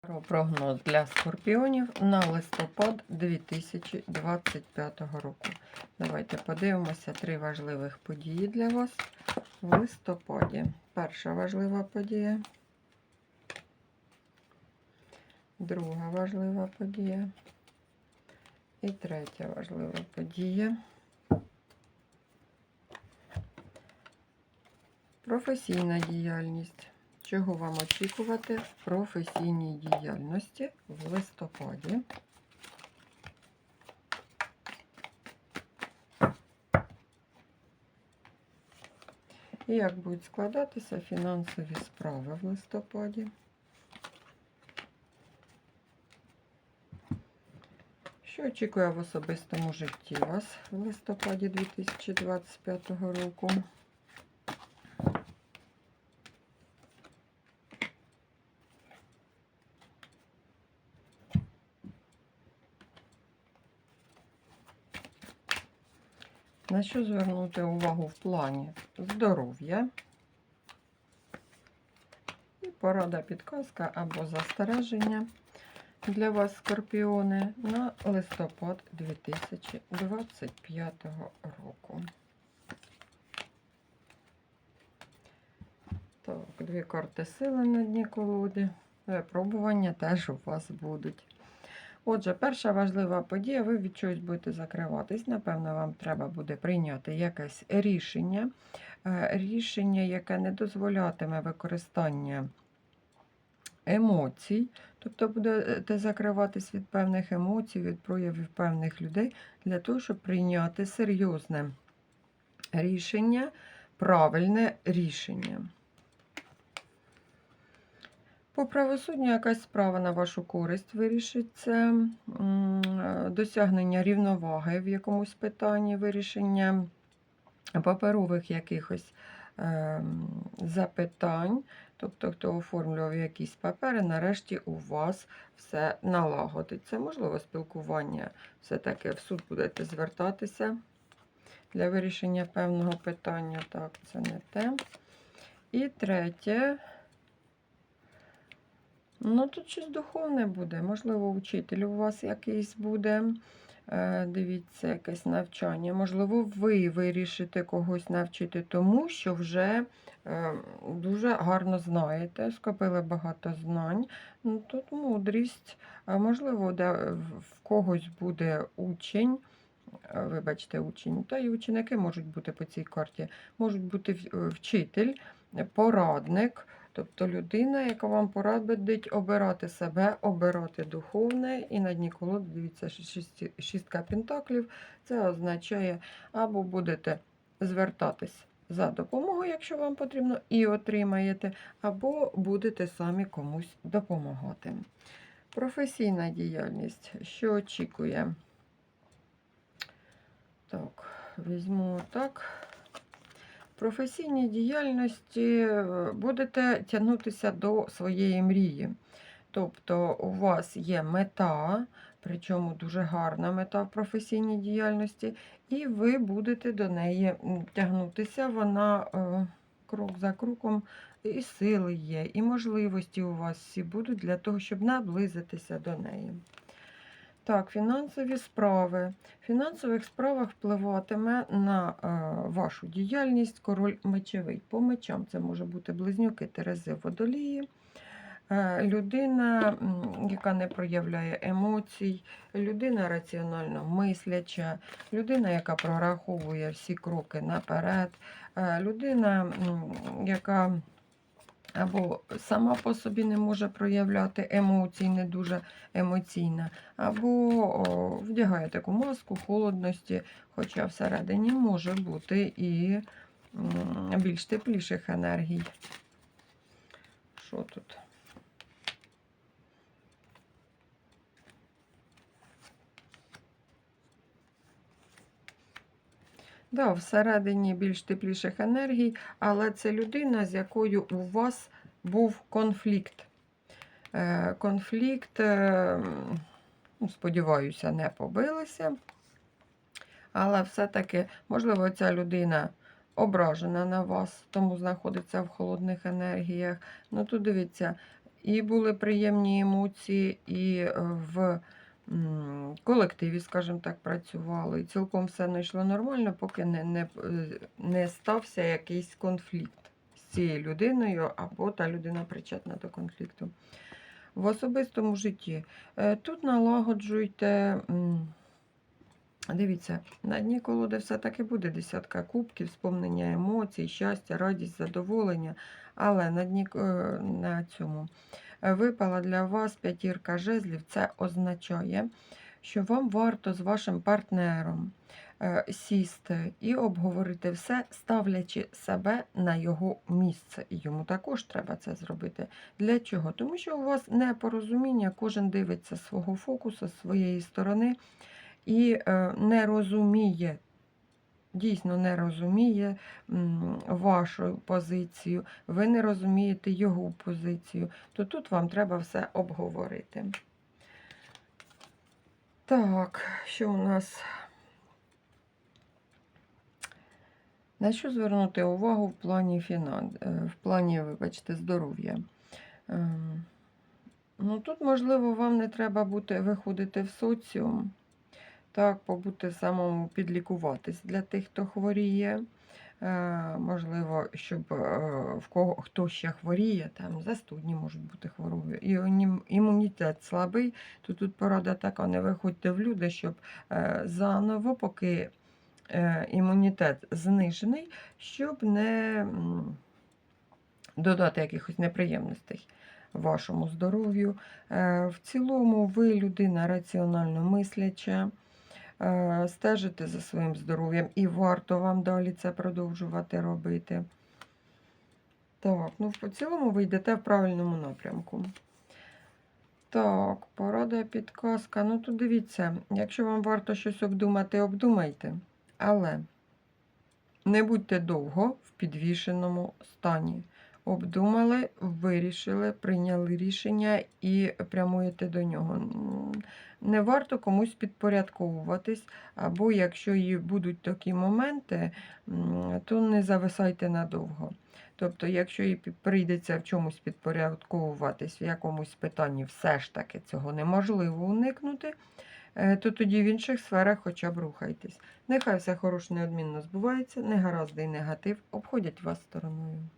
Про прогноз для скорпіонів на листопад 2025 року. Давайте подивимося три важливих події для вас в листопаді. Перша важлива подія. Друга важлива подія. І третя важлива подія. Професійна діяльність. Чого вам очікувати в професійній діяльності в листопаді? І як будуть складатися фінансові справи в листопаді? Що очікує в особистому житті вас в листопаді 2025 року? На що звернути увагу в плані здоров'я? І порада підказка або застереження для вас, скорпіони, на листопад 2025 року. Так, дві карти сили на дні колоди. Випробування теж у вас будуть. Отже, перша важлива подія, ви від чогось будете закриватись. Напевно, вам треба буде прийняти якесь рішення, Е, рішення, яке не дозволятиме використання емоцій, тобто будете закриватись від певних емоцій, від проявів певних людей, для того, щоб прийняти серйозне рішення, правильне рішення. По правосудню якась справа на вашу користь вирішиться, досягнення рівноваги в якомусь питанні, вирішення паперових якихось ем, запитань, тобто хто оформлював якісь папери, нарешті у вас все налагодиться. Можливо, спілкування все-таки в суд будете звертатися для вирішення певного питання. Так, це не те. І третє. Ну, тут щось духовне буде. Можливо, учитель у вас якийсь буде. Е, Дивіться, якесь навчання. Можливо, ви вирішите когось навчити, тому що вже е, дуже гарно знаєте, скопили багато знань. Ну, Тут мудрість. Можливо, де в когось буде учень. е, Вибачте, учень, та й ученики можуть бути по цій карті, можуть бути вчитель, порадник, Тобто людина, яка вам порадить обирати себе, обирати духовне, і на дні колоди, дивіться, шістка пентаклів, це означає, або будете звертатись за допомогою, якщо вам потрібно, і отримаєте, або будете самі комусь допомагати. Професійна діяльність, що очікує? Так, візьму так професійній діяльності е, будете тягнутися до своєї мрії. Тобто у вас є мета, причому дуже гарна мета в професійній діяльності, і ви будете до неї тягнутися. Вона е, крок за кроком, і сили є, і можливості у вас всі будуть для того, щоб наблизитися до неї. Так, фінансові справи. В фінансових справах впливатиме на е, вашу діяльність король мечовий. По мечам це може бути близнюки Терези водолії. Е, людина, яка не проявляє емоцій, людина раціонально мисляча, людина, яка прораховує всі кроки наперед, е, людина, яка або сама по собі не може проявляти емоцій, не дуже емоційна, або вдягає таку маску холодності, хоча всередині може бути і більш тепліших енергій. Що тут? Да, всередині більш тепліших енергій, але це людина, з якою у вас був конфлікт. Е, Конфлікт, е, сподіваюся, не побилися. Але все-таки, можливо, ця людина ображена на вас, тому знаходиться в холодних енергіях. Ну, тут дивіться, і були приємні емоції, і е, в колективі, скажімо так, працювали. І цілком все не йшло нормально, поки не, не, е, не стався якийсь конфлікт з цією людиною, або та людина причетна до конфлікту. В особистому житті е, тут налагоджуйте. Дивіться, на дні колоди все-таки буде десятка кубків, сповнення емоцій, щастя, радість, задоволення. Але на дні е, на цьому випала для вас п'ятірка жезлів. Це означає, що вам варто з вашим партнером е, сісти і обговорити все, ставлячи себе на його місце. І йому також треба це зробити. Для чого? Тому що у вас непорозуміння, кожен дивиться свого фокусу, своєї сторони і е, не розуміє, дійсно не розуміє вашу позицію, ви не розумієте його позицію, то тут вам треба все обговорити. Так, що у нас? На що звернути увагу в плані фінан... е, в плані, вибачте, здоров'я? Ем, Ну, тут, можливо, вам не треба бути виходити в соціум. Так, побути самому підлікуватись для тих, хто хворіє. Е, можливо, щоб е, в кого хто ще хворіє, там застудні можуть бути хвороби, і імунітет слабий, то тут порада така: не виходьте в люди, щоб е, заново, поки імунітет знижений, щоб не додати якихось неприємностей вашому здоров'ю. В цілому, ви людина раціонально мисляча стежите за своїм здоров'ям і варто вам далі це продовжувати робити. Так, ну в цілому ви йдете в правильному напрямку. Так, порада підказка. Ну, тут дивіться, якщо вам варто щось обдумати, обдумайте. Але не будьте довго в підвішеному стані. Обдумали, вирішили, прийняли рішення і прямуєте до нього. Не варто комусь підпорядковуватись, або якщо і будуть такі моменти, то не зависайте надовго. Тобто, якщо і прийдеться в чомусь підпорядковуватись, в якомусь питанні все ж таки цього неможливо уникнути, е, то тоді в інших сферах хоча б рухайтесь. Нехай все хороше неодмінно збувається, негаразди і негатив обходять вас стороною.